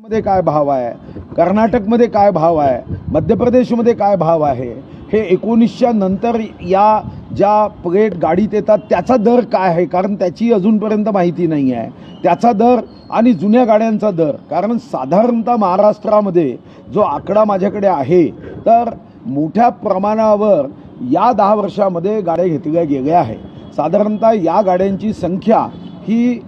मध्ये काय भाव आहे? कर्नाटकमध्ये काय भाव आहे? मध्य प्रदेशमध्ये काय भाव आहे? हे एकोणीसच्या नंतर या ज्या प्लेट गाडीत येतात त्याचा दर काय आहे? कारण त्याची अजूनपर्यंत माहिती नाही आहे. त्याचा दर आणि जुन्या गाड्यांचा दर. कारण साधारणतः महाराष्ट्रामध्ये जो आकडा माझ्याकडे आहे तर मोठ्या प्रमाणावर या दहा वर्षामध्ये गाड्या घेतल्या गेल्या आहे साधारणतः या गाड्यांची संख्या ही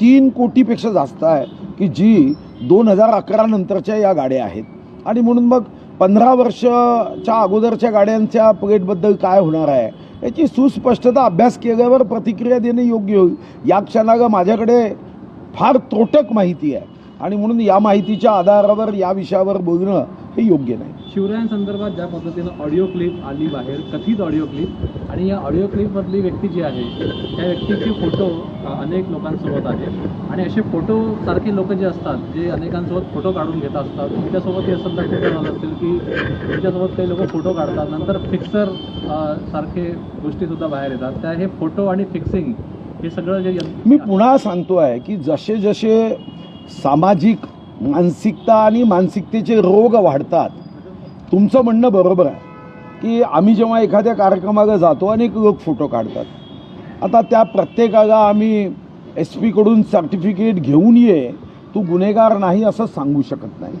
तीन कोटीपेक्षा जास्त आहे की जी दोन हजार अकरा नंतरच्या या गाड्या आहेत. आणि म्हणून मग पंधरा वर्षच्या अगोदरच्या गाड्यांच्या प्लेटबद्दल काय होणार आहे याची सुस्पष्टता अभ्यास केल्यावर प्रतिक्रिया देणे योग्य होईल. या क्षणाला माझ्याकडे फार त्रोटक माहिती आहे. आणि म्हणून या माहितीच्या आधारावर या विषयावर बोलणं हे योग्य नाही. शिवरायांसंदर्भात ज्या पद्धतीनं ऑडिओ क्लिप आली बाहेर कथित ऑडिओ क्लिप आणि या ऑडिओ क्लिपमधली व्यक्ती जी आहे त्या व्यक्तीचे फोटो अनेक लोकांसोबत आहेत. आणि असे फोटोसारखे लोक जे असतात जे अनेकांसोबत फोटो काढून घेत असतात तुमच्यासोबत हे संदर्भ झालं असेल की तुमच्यासोबत काही लोक फोटो काढतात नंतर फिक्सर सारखे गोष्टीसुद्धा बाहेर येतात. त्या हे फोटो आणि फिक्सिंग हे सगळं जे मी पुन्हा सांगतो आहे की जसे जसे सामाजिक मानसिकता आणि मानसिकतेचे रोग वाढतात तुमचं म्हणणं बरोबर आहे की आम्ही जेव्हा एखाद्या कार्यक्रमाला जातो अनेक लोक फोटो काढतात. आता त्या प्रत्येकाला आम्ही एस पीकडून सर्टिफिकेट घेऊन ये तू गुन्हेगार नाही असं सांगू शकत नाही.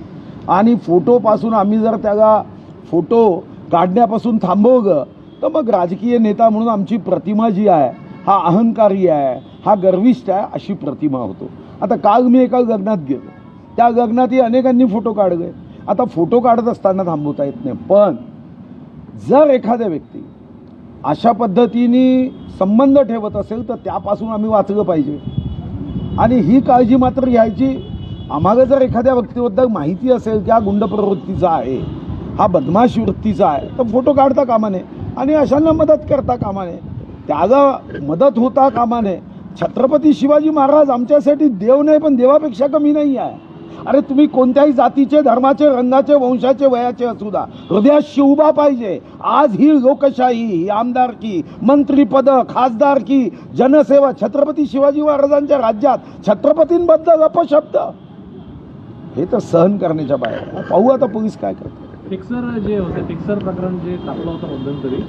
आणि फोटोपासून आम्ही जर त्याला फोटो काढण्यापासून थांबवलं तर मग राजकीय नेता म्हणून आमची प्रतिमा जी आहे हा अहंकारी आहे हा गर्विष्ठ आहे अशी प्रतिमा होतो. आता काल मी एका लग्नात गेलो. त्या लग्नातही अनेकांनी फोटो काढले. आता फोटो काढत असताना थांबवता येत नाही. पण जर एखाद्या व्यक्ती अशा पद्धतीने संबंध ठेवत असेल तर त्यापासून आम्ही वाचलं पाहिजे. आणि ही काळजी मात्र घ्यायची. आम्हाला जर एखाद्या व्यक्तीबद्दल माहिती असेल की हा गुंड प्रवृत्तीचा आहे हा बदमाश वृत्तीचा आहे तर फोटो काढता कामा नये आणि अशांना मदत करता कामा नये. त्याला मदत होता कामा नये. छत्रपती शिवाजी महाराज आमच्यासाठी देव नाही पण देवापेक्षा कमी नाही आहे. अरे तुम्ही कोणत्याही जातीचे धर्माचे रंगाचे वंशाचे वयाचे असू द्या. हृदयात शिवबा पाहिजे. आज ही लोकशाही ही आमदारकी मंत्रीपद खासदारकी जनसेवा छत्रपती शिवाजी महाराजांच्या राज्यात छत्रपतींबद्दल अपशब्द हे तर सहन करण्याच्या बाहेर. पाहू आता पोलीस काय करतात फिक्सर जे होते फिक्सर प्रकरण जे टाकलं होतं मध्यंतरी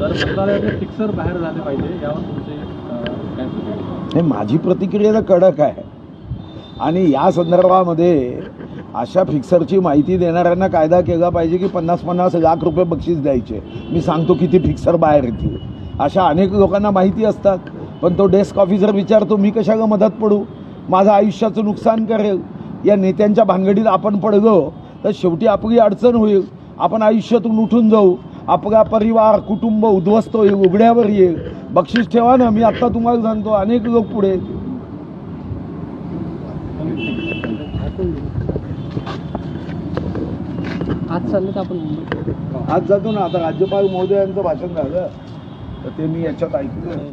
तर मंत्रालयाचे फिक्सर बाहेर झाले पाहिजे यावर तुमचे काय? हे माझी प्रतिक्रिया तर कडक आहे आणि या संदर्भामध्ये अशा फिक्सरची माहिती देणाऱ्यांना कायदा केला पाहिजे की पन्नास पन्नास लाख रुपये बक्षीस द्यायचे. मी सांगतो किती फिक्सर बाहेर येतील. अशा अनेक लोकांना माहिती असतात. पण तो डेस्क ऑफिसर विचारतो मी कशाला मदत पडू? माझं आयुष्याचं नुकसान करेल. या नेत्यांच्या भानगडीत आपण पडलो तर शेवटी आपली अडचण होईल. आपण आयुष्यातून उठून जाऊ. आपला परिवार कुटुंब उद्ध्वस्त होईल उघड्यावर येईल. बक्षीस ठेवा ना मी आत्ता तुम्हाला सांगतो अनेक लोक पुढे आज चाललं तर आपण मुंबईत आज जातो ना आता राज्यपाल महोदयांचं भाषण झालं तर ते मी याच्यात ऐकलं